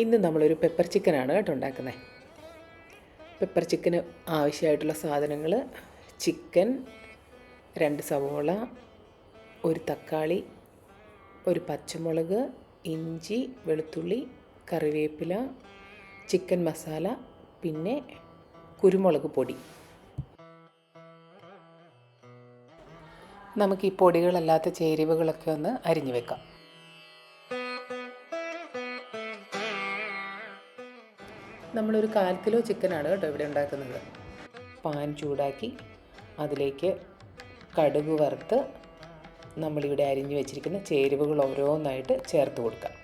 ഇന്ന് നമ്മളൊരു പെപ്പർ ചിക്കനാണ് കേട്ടോ ഉണ്ടാക്കുന്നത് പെപ്പർ ചിക്കന് ആവശ്യമായിട്ടുള്ള സാധനങ്ങൾ ചിക്കൻ രണ്ട് സവോള ഒരു തക്കാളി ഒരു പച്ചമുളക് ഇഞ്ചി വെളുത്തുള്ളി കറിവേപ്പില ചിക്കൻ മസാല പിന്നെ കുരുമുളക് പൊടി. നമുക്ക് ഈ പൊടികളല്ലാത്ത ചേരുവകളൊക്കെ ഒന്ന് അരിഞ്ഞു വെക്കാം. നമ്മളൊരു കാൽ കിലോ ചിക്കനാണ് കേട്ടോ ഇവിടെ ഉണ്ടാക്കുന്നത്. പാൻ ചൂടാക്കി അതിലേക്ക് കടുക് വറുത്ത് നമ്മളിവിടെ അരിഞ്ഞു വെച്ചിരിക്കുന്ന ചേരുവകൾ ഓരോന്നായിട്ട് ചേർത്ത് കൊടുക്കാം.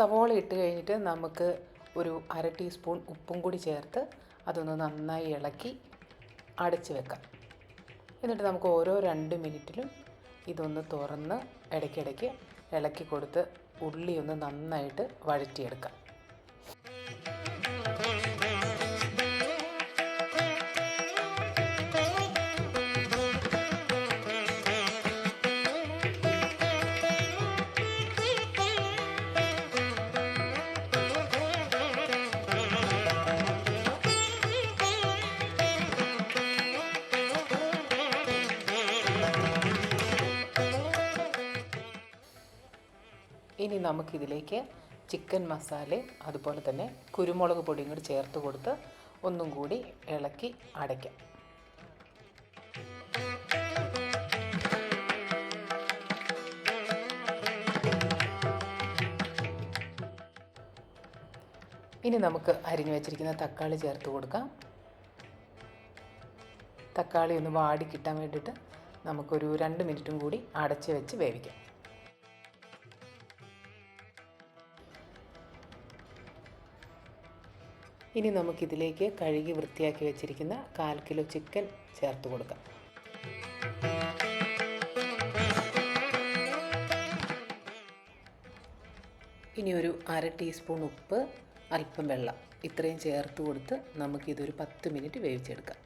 സവോള ഇട്ട് കഴിഞ്ഞിട്ട് നമുക്ക് ഒരു അര ടീസ്പൂൺ ഉപ്പും കൂടി ചേർത്ത് അതൊന്ന് നന്നായി ഇളക്കി അടച്ച് വെക്കാം. എന്നിട്ട് നമുക്ക് ഓരോ രണ്ട് മിനിറ്റിലും ഇതൊന്ന് തുറന്ന് ഇടയ്ക്കിടയ്ക്ക് ഇളക്കി കൊടുത്ത് ഉള്ളി ഒന്ന് നന്നായിട്ട് വഴറ്റിയെടുക്കാം. ഇനി നമുക്കിതിലേക്ക് ചിക്കൻ മസാല അതുപോലെ തന്നെ കുരുമുളക് പൊടിയും കൂടി ചേർത്ത് കൊടുത്ത് ഒന്നും കൂടി ഇളക്കി അടയ്ക്കാം. ഇനി നമുക്ക് അരിഞ്ഞു വെച്ചിരിക്കുന്ന തക്കാളി ചേർത്ത് കൊടുക്കാം. തക്കാളി ഒന്ന് വാടി കിട്ടാൻ വേണ്ടിയിട്ട് നമുക്കൊരു രണ്ട് മിനിറ്റും കൂടി അടച്ച് വെച്ച് വേവിക്കാം. ഇനി നമുക്കിതിലേക്ക് കഴുകി വൃത്തിയാക്കി വെച്ചിരിക്കുന്ന കാൽ കിലോ ചിക്കൻ ചേർത്ത് കൊടുക്കാം. ഇനി ഒരു അര ടീസ്പൂൺ ഉപ്പ് അല്പം വെള്ളം. ഇത്രയും ചേർത്ത് കൊടുത്ത് നമുക്കിതൊരു പത്ത് മിനിറ്റ് വേവിച്ചെടുക്കാം.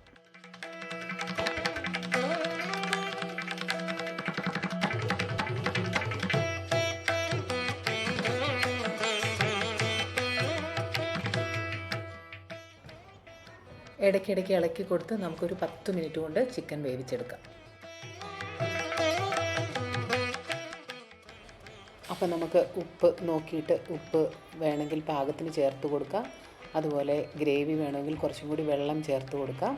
ഇടയ്ക്കിടയ്ക്ക് ഇളക്കി കൊടുത്ത് നമുക്കൊരു പത്ത് മിനിറ്റ് കൊണ്ട് ചിക്കൻ വേവിച്ചെടുക്കാം. അപ്പോൾ നമുക്ക് ഉപ്പ് നോക്കിയിട്ട് ഉപ്പ് വേണമെങ്കിൽ പാകത്തിന് ചേർത്ത് കൊടുക്കാം. അതുപോലെ ഗ്രേവി വേണമെങ്കിൽ കുറച്ചും കൂടി വെള്ളം ചേർത്ത് കൊടുക്കാം.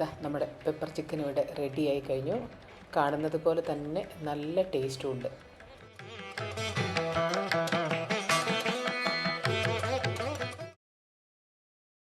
ഇതാ നമ്മുടെ പെപ്പർ ചിക്കൻ ഇവിടെ റെഡിയായി കഴിഞ്ഞു. കാണുന്നത് പോലെ തന്നെ നല്ല ടേസ്റ്റും ഉണ്ട്.